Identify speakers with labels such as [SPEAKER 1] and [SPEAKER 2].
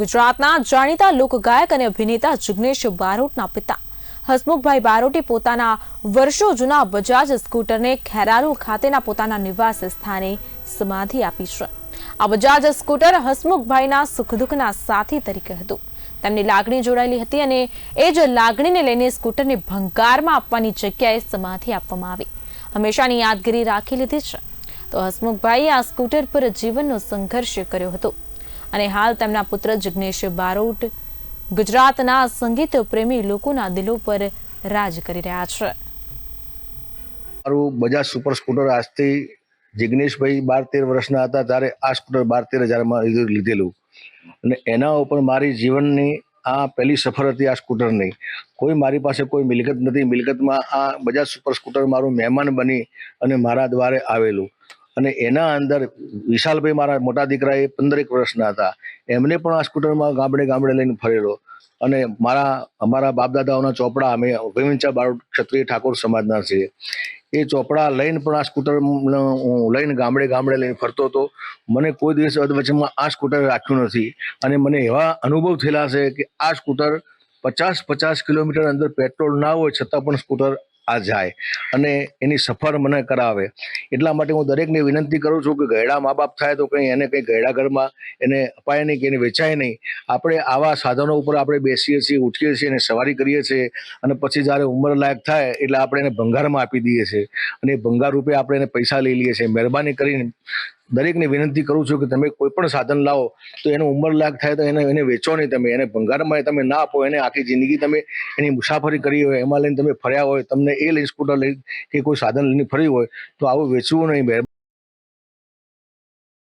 [SPEAKER 1] ગુજરાતના જાણીતા લોકગાયક અને અભિનેતા જિગ્નેશ બારોટના પિતા. હસમુખભાઈ બારોટે પોતાના વર્ષો જૂના બજાજ સ્કૂટરને ખેરાલુ ખાતેના પોતાના નિવાસ સ્થાને સમાધિ આપી છે. આ બજાજ સ્કૂટર હસમુખભાઈના સુખદુઃખના સાથી તરીકે હતું. તેમની લાગણી જોડાયેલી હતી અને એ જ લાગણીને લઈને સ્કૂટરને ભંગારમાં આપવાની જગ્યાએ સમાધિ આપવામાં આવી. હંમેશાની યાદગીરી રાખી લીધી છે. તો હસમુખભાઈએ આ સ્કૂટર પર જીવનનો સંઘર્ષ કર્યો હતો. અને હાલ તેમના પુત્ર જિગ્નેશ બારોટ ગુજરાતના સંગીત પ્રેમી લોકોના દિલો પર રાજ કરી રહ્યા છે.
[SPEAKER 2] મારું બજાજ સુપર સ્કૂટર આજથી જિગ્નેશભાઈ બાર તેર વર્ષના હતા ત્યારે આ સ્કૂટર બાર તેર હજારમાં લીધેલું. અને એના ઉપર મારી જીવનની આ પહેલી સફર હતી આ સ્કૂટરની. કોઈ મારી પાસે કોઈ મિલકત નથી. મિલકતમાં આ બજાજ સુપર સ્કૂટર મારું મહેમાન બની અને મારા દ્વારે આવેલું. અને એના અંદર વિશાલભાઈ મારા મોટા દીકરા એ પંદરેક વર્ષના હતા. એમને પણ આ સ્કૂટરમાં ગામડે ગામડે લઈને ફરેલો. અને મારા, અમારા બાપદાદાઓના ચોપડા, અમે ગોવિંદચા બારોટ ક્ષત્રિય ઠાકોર સમાજના છીએ. એ ચોપડા લઈને પણ આ સ્કૂટર લઈને ગામડે ગામડે લઈને ફરતો હતો. મને કોઈ દિવસ અધવચમાં આ સ્કૂટર રાખ્યું નથી. અને મને એવા અનુભવ થયેલા છે કે આ સ્કૂટર પચાસ પચાસ કિલોમીટર અંદર પેટ્રોલ ના હોય છતાં પણ સ્કૂટર આ જાય અને એની સફર મને કરાવે. એટલા માટે હું દરેકને વિનંતી કરું છું કે ગયડા મા બાપ થાય તો કંઈ એને કંઈ ગયડા ઘરમાં એને અપાય નહીં કે એને વેચાય નહીં. આપણે આવા સાધનો ઉપર આપણે બેસીએ છીએ, ઉઠીએ છીએ અને સવારી કરીએ છીએ અને પછી જ્યારે ઉંમર લાયક થાય એટલે આપણે એને ભંગારમાં આપી દઈએ છીએ. અને એ ભંગાર રૂપે આપણે એને પૈસા લઈ લઈએ છીએ. મહેરબાની કરીને દરેકને વિનંતી કરું છું કે તમે કોઈ પણ સાધન લાવો, તો એનો ઉંમર લાગ થાય તો એને એને વેચો નહીં તમે, એને ભંગારમાં તમે ના આપો, એને આખી જિંદગી તમે એની મુસાફરી કરી હોય, એમાં લઈને તમે ફર્યા હોય, તમને એ લઈને સ્કૂટર લઈ કે કોઈ સાધન લઈને ફર્યું હોય, તો આવું વેચવું નહીં